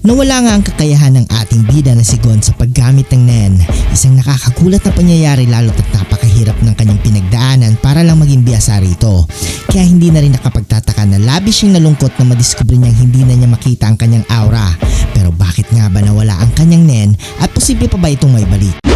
Nawala nga ang kakayahan ng ating bida na si Gon sa paggamit ng Nen. Isang nakakagulat na pangyayari lalo't at napakahirap ng kanyang pinagdaanan para lang maging biyasa rito. Kaya hindi na rin nakapagtataka na labis siyang nalungkot na madiskubre niyang hindi na niya makita ang kanyang aura. Pero bakit nga ba nawala ang kanyang Nen at posible pa ba itong may balik?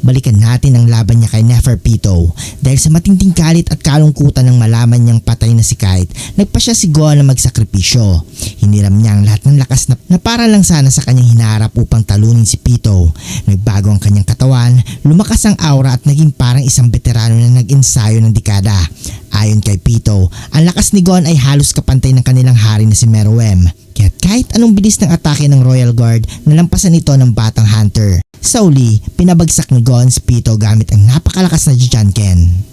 Balikan natin ang laban niya kay Neferpito. Dahil sa matinding galit at kalungkutan ng malaman niyang patay na si Kite, nagpa siya si Gohan na magsakripisyo. Hiniram niya ang lahat ng lakas na, na para lang sana sa kanyang hinaharap upang talunin si Pito. Nagbago ang kanyang katawan, lumakas ang aura at naging parang isang veterano na nag-ensayo ng dekada. Ayon kay Pito, ang lakas ni Gon ay halos kapantay ng kanilang hari na si Meruem. Kaya kahit anong bilis ng atake ng Royal Guard, nalampasan ito ng batang hunter. Sa uli, pinabagsak ni Gon Pito gamit ang napakalakas na Jijanken.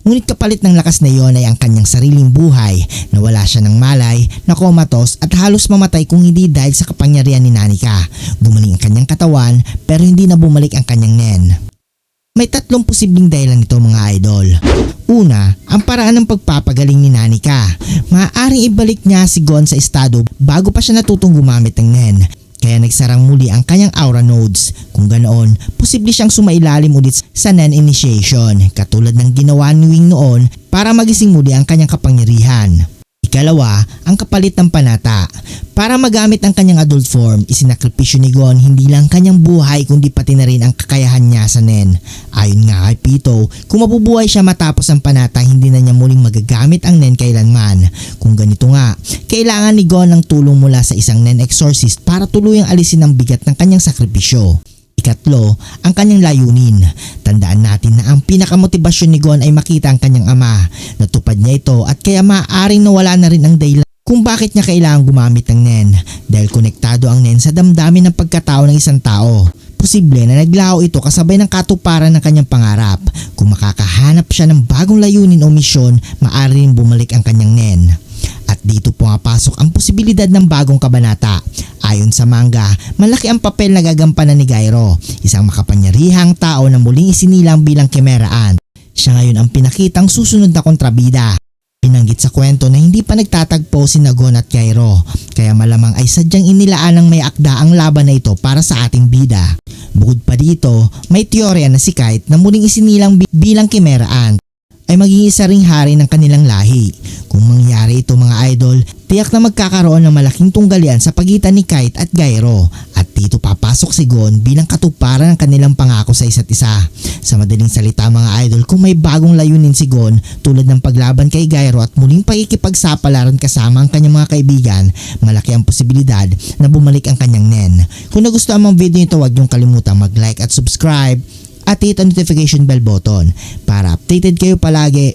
Ngunit kapalit ng lakas na iyon ay ang kanyang sariling buhay, nawala siya ng malay, nakomatos at halos mamatay kung hindi dahil sa kapangyarihan ni Nanika. Gumaling ang kanyang katawan pero hindi na bumalik ang kanyang nen. May tatlong posibleng dahilan nito mga idol. Una, ang paraan ng pagpapagaling ni Nanika. Maaaring ibalik niya si Gon sa estado bago pa siya natutong gumamit ng Nen. Kaya nagsarang muli ang kanyang aura nodes. Kung ganoon, posible siyang sumailalim ulit sa Nen initiation katulad ng ginawa ni Wing noon para magising muli ang kanyang kapangyarihan. Ikalawa, ang kapalit ng panata. Para magamit ang kanyang adult form, isinakripisyo ni Gon hindi lang kanyang buhay kundi pati na rin ang kakayahan niya sa Nen. Ayon nga kay Pito, kung mabubuhay siya matapos ang panata, hindi na niya muling magagamit ang Nen kailanman. Kung ganito nga, kailangan ni Gon ng tulong mula sa isang Nen exorcist para tuluyang alisin ang bigat ng kanyang sakripisyo. Ikatlo, ang kanyang layunin. Tandaan natin na ang pinakamotibasyon ni Gon ay makita ang kanyang ama. Natupad niya ito at kaya maaaring nawala na rin ang dahilan kung bakit niya kailangan gumamit ng Nen dahil konektado ang Nen sa damdamin ng pagkatao ng isang tao. Posible na naglaho ito kasabay ng katuparan ng kanyang pangarap. Kung makakahanap siya ng bagong layunin o misyon, maaari rin bumalik ang kanyang Nen. Pumapasok ang posibilidad ng bagong kabanata. Ayon sa manga, malaki ang papel na gagampanan ni Gyro, isang makapanyarihang tao na muling isinilang bilang Chimera Ant. Siya ngayon ang pinakitang susunod na kontrabida. Binanggit sa kwento na hindi pa nagtatagpo si Nagon at Gyro, kaya malamang ay sadyang inilaan ng may akda ang laban na ito para sa ating bida. Bukod pa dito, may teorya na si Kite na muling isinilang bi- bilang Chimera Ant ay magiging isa ring hari ng kanilang lahi. Kung mangyari ito mga idol, tiyak na magkakaroon ng malaking tunggalian sa pagitan ni Kite at Gyro at dito papasok si Gon bilang katuparan ng kanilang pangako sa isa't isa. Sa madaling salita mga idol, kung may bagong layunin si Gon tulad ng paglaban kay Gyro at muling pakikipagsapalaran kasama ang kanyang mga kaibigan, malaki ang posibilidad na bumalik ang kanyang nen. Kung nagustuhan ang video nito, huwag niyong kalimutang mag-like at subscribe at hit ang notification bell button para updated kayo palagi